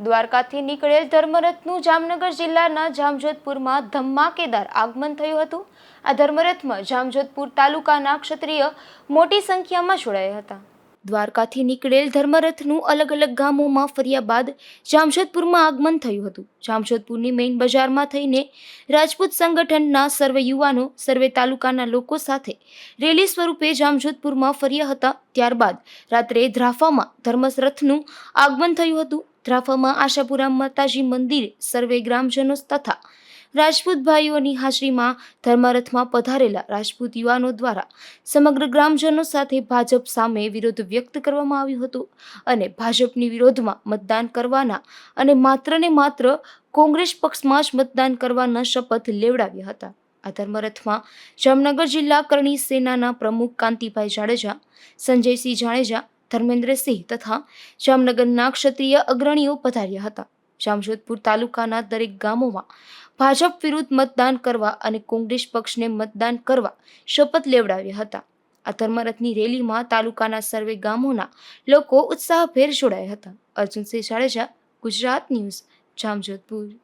દ્વારકાથી નીકળેલ ધર્મરથનું જામનગર જિલ્લાના જામજોધપુરમાં ધમાકેદાર આગમન થયું હતું. આ ધર્મરથમાં જામજોધપુર તાલુકાના ક્ષત્રિય મોટી સંખ્યામાં જોડાયા હતા. દ્વારકાથી નીકળેલ ધર્મરથનું અલગ અલગ ગામોમાં ફર્યા બાદ જામશેદપુરમાં આગમન થયું હતું. જામશેદપુરની મેઇન બજારમાં થઈને રાજપૂત સંગઠનના સર્વે યુવાનો, સર્વે તાલુકાના લોકો સાથે રેલી સ્વરૂપે જામજોધપુરમાં ફર્યા હતા. ત્યારબાદ રાત્રે ધ્રાફામાં ધર્મરથનું આગમન થયું હતું. ધ્રાફામાં આશાપુરા માતાજી મંદિરે, સર્વે ગ્રામજનો તથા રાજપૂત ભાઈઓની હાજરીમાં ધર્મરથમાં પધારેલા રાજપૂત યુવાનો દ્વારા સમગ્ર ગ્રામજનો સાથે ભાજપ સામે વિરોધ વ્યક્ત કરવામાં આવ્યો હતો અને ભાજપની વિરોધમાં મતદાન કરવાના અને માત્ર ને માત્ર કોંગ્રેસ પક્ષમાં જ મતદાન કરવાના શપથ લેવડાવ્યા હતા. આ ધર્મરથમાં જામનગર જિલ્લા કરણી સેનાના પ્રમુખ કાંતિભાઈ જાડેજા, સંજયસિંહ જાડેજા, ધર્મેન્દ્રસિંહ તથા જામનગરના ક્ષત્રિય અગ્રણીઓ પધાર્યા હતા. જામજોધપુર તાલુકાના દરેક ગામોમાં ભાજપ વિરુદ્ધ મતદાન કરવા અને કોંગ્રેસ પક્ષને મતદાન કરવા શપથ લેવડાવ્યા હતા. આ ધર્મરથની રેલીમાં તાલુકાના સર્વે ગામોના લોકો ઉત્સાહભેર જોડાયા હતા. અર્જુનસિંહ જાડેજા ગુજરાત ન્યૂઝ, જામજોધપુર.